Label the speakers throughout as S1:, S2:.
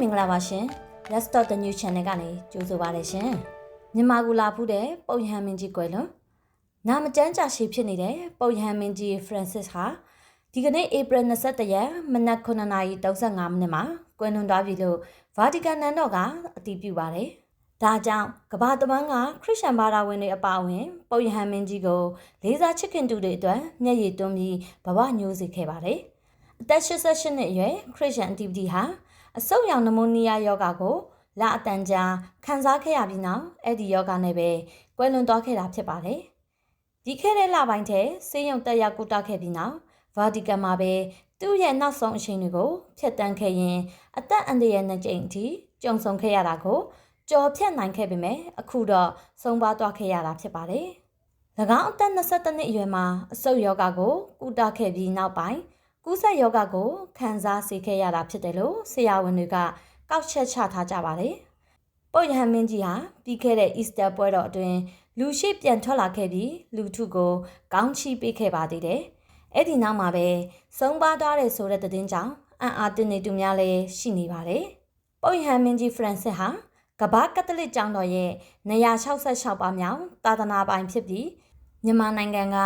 S1: မင်္ဂလာပါရှင် Let's Talk the New Channel ကနေကြိုဆိုပါရရှင်မြန်မာကူလာဖူးတဲ့ပုံရဟန်မင်းကြီးကွယ်လွန်နာမကျန်းကြာရှည်ဖြစ်နေတဲ့ပုံရဟန်မင်းကြီး Francis ဟာဒီကနေ့ April 21ရက်မနက်9:35မိနစ်မှာကွယ်လွန်သွားပြီလို့ Vatican နန်းတော်ကအတည်ပြုပါတယ်ဒါကြောင့်ကမ္ဘာတဝန်းကခရစ်ယာန်ဘာသာဝင်တွေအပါအဝင်ပုံရဟန်မင်းကြီးကိုလေးစားချစ်ခင်သူတွေအတွက်မျက်ရည်သွန်းပြီးဘဝညှိုးစေခဲ့ပါတယ်အသက်88နှစ်အရွယ်ခရစ်ယာန်အတီဗတီဟာ အဆုတ်ရောင်နမိုနီးယားယောဂါကိုလအတန်ကြာခံစားခဲ့ရပြီးနောက်အဲ့ဒီယောဂါနဲ့ပဲကွယ်လွန်သွားခဲ့တာဖြစ်ပါတယ်။ဒီခဲ့တဲ့လပိုင်းထဲဆေးရုံတက်ရောက်ကုသခဲ့ပြီးနောက်ဗာတီကန်မှာပဲသူ့ရဲ့နောက်ဆုံးအချိန်တွေကိုဖျက်ဆီးခဲ့ရင်အသက်အန္တရာယ်နဲ့ကြိမ်အထိကြုံဆုံခဲ့ရတာကိုကြော်ဖြတ်နိုင်ခဲ့ပေမဲ့အခုတော့ဆုံးပါသွားခဲ့ရတာဖြစ်ပါတယ်။၎င်းအသက်22နှစ်အရွယ်မှာအဆုတ်ယောဂါကိုကုသခဲ့ပြီးနောက်ပိုင်း ကူးစက်ယောဂကိုခံစားစေခဲ့ရတာဖြစ်တယ်လို့ဆရာဝန်တွေကကောက်ချက်ချထားကြပါတယ်။ပုတ်ရဟန်မင်းကြီးဟာပြီးခဲ့တဲ့ Easter ပွဲတော်အတွင်းလူရှိပြန်ထွက်လာခဲ့ပြီးလူထုကိုကောင်းချီးပေးခဲ့ပါသေးတယ်။အဲ့ဒီနောက်မှာပဲဆုံးပါသွားတဲ့ဆိုတဲ့သတင်းကြောင့်အံ့အားတင်နေသူများလည်းရှိနေပါတယ်။ပုတ်ရဟန်မင်းကြီး Francis ဟာကမ္ဘာကက်သလစ်ကျောင်းတော်ရဲ့266ပါးမြောက်သာသနာပိုင်ဖြစ်ပြီး မြန်မာနိုင်ငံက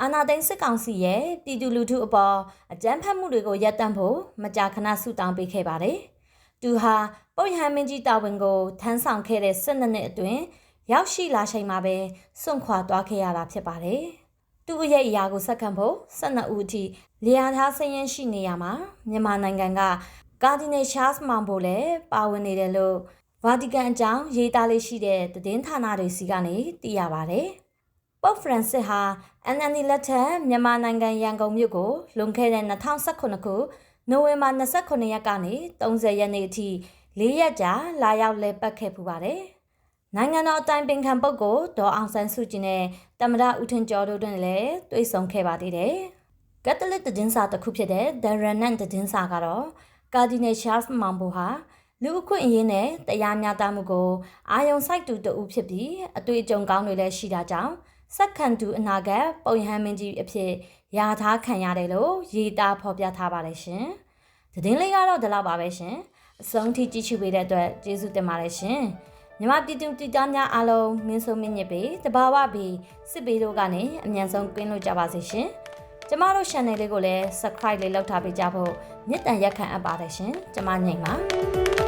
S1: အာဏာသိမ်းစစ်ကောင်စီရဲ့ပြည်သူလူထုအပေါ်အကြမ်းဖက်မှုတွေကိုရပ်တန့်ဖို့မကြာခဏဆုတောင်းပေးခဲ့ပါတယ်။သူဟာပုတ်ရဟန်းမင်းကြီးတာဝန်ကိုထမ်းဆောင်ခဲ့တဲ့12နှစ်အတွင်းရောက်ရှိလာချိန်မှာပဲစွန့်ခွာသွားခဲ့ရတာဖြစ်ပါတယ်။သူ့ရဲ့အရာကိုဆက်ခံဖို့12ဦးအထိလျာထားဆင်းရင်ရှိနေရမှာမြန်မာနိုင်ငံကကာဒီနယ်ရှားစ်မောင်ဘိုလည်းပါဝင်နေတယ်လို့ဗာတီကန်အကြောင်းရေးသားလေးရှိတဲ့သတင်းဌာနတွေစီကနေသိရပါတယ်။ ပုပ်ဖရန်စစ်ဟာ NND လက်ထက်မြန်မာနိုင်ငံရန်ကုန်မြို့ကိုလွန်ခဲ့တဲ့2019ခုနိုဝင်ဘာ29ရက်ကနေ30ရက်နေ့အထိ၄ရက်ကြာလာရောက်လည်ပတ်ခဲ့ပူပါတယ်။နိုင်ငံတော်အတိုင်ပင်ခံပုဂ္ဂိုလ်ဒေါ်အောင်ဆန်းစုကြည်နဲ့တမရဦးထင်ကျော်တို့တွင်လည်းတွေ့ဆုံခဲ့ပါသေးတယ်။ကက်သလစ်သတင်းစာတစ်ခုဖြစ်တဲ့ The Remnant သတင်းစာကတော့ကာဒီနယ်ရှားစ်မောင်ဘိုဟာလူအခွင့်အရေးနဲ့တရားမျှတမှုကိုအာယုံစိုက်တူတဦးဖြစ်ပြီးအတွေ့အကြုံကောင်းတွေလည်းရှိတာကြောင့် စက္ကန့်တူအနာဂတ်ပုံရဟန်းမင်းကြီးအဖြစ်ယာထားခံရတယ်လို့ရေးသားဖော်ပြထားပါတယ်ရှင်။သတင်းလေးကတော့ဒီလောက်ပါပဲရှင်။အဆုံးထိကြည့်ရှုပေးတဲ့အတွက်ကျေးဇူးတင်ပါတယ်ရှင်။မြမပြည်သူပြည်သားများအားလုံးမင်းဆိုးမင်းညစ်ပေတဘာဝဘီစစ်ပေတို့ကနေအမြန်ဆုံးကင်းလို့ကြပါစေရှင်။ကျမတို့ channel လေးကိုလည်း subscribe လေးလုပ်ထားပေးကြဖို့မြစ်တန်ရက်ခံအပ်ပါတယ်ရှင်။ကျမညိတ်ပါ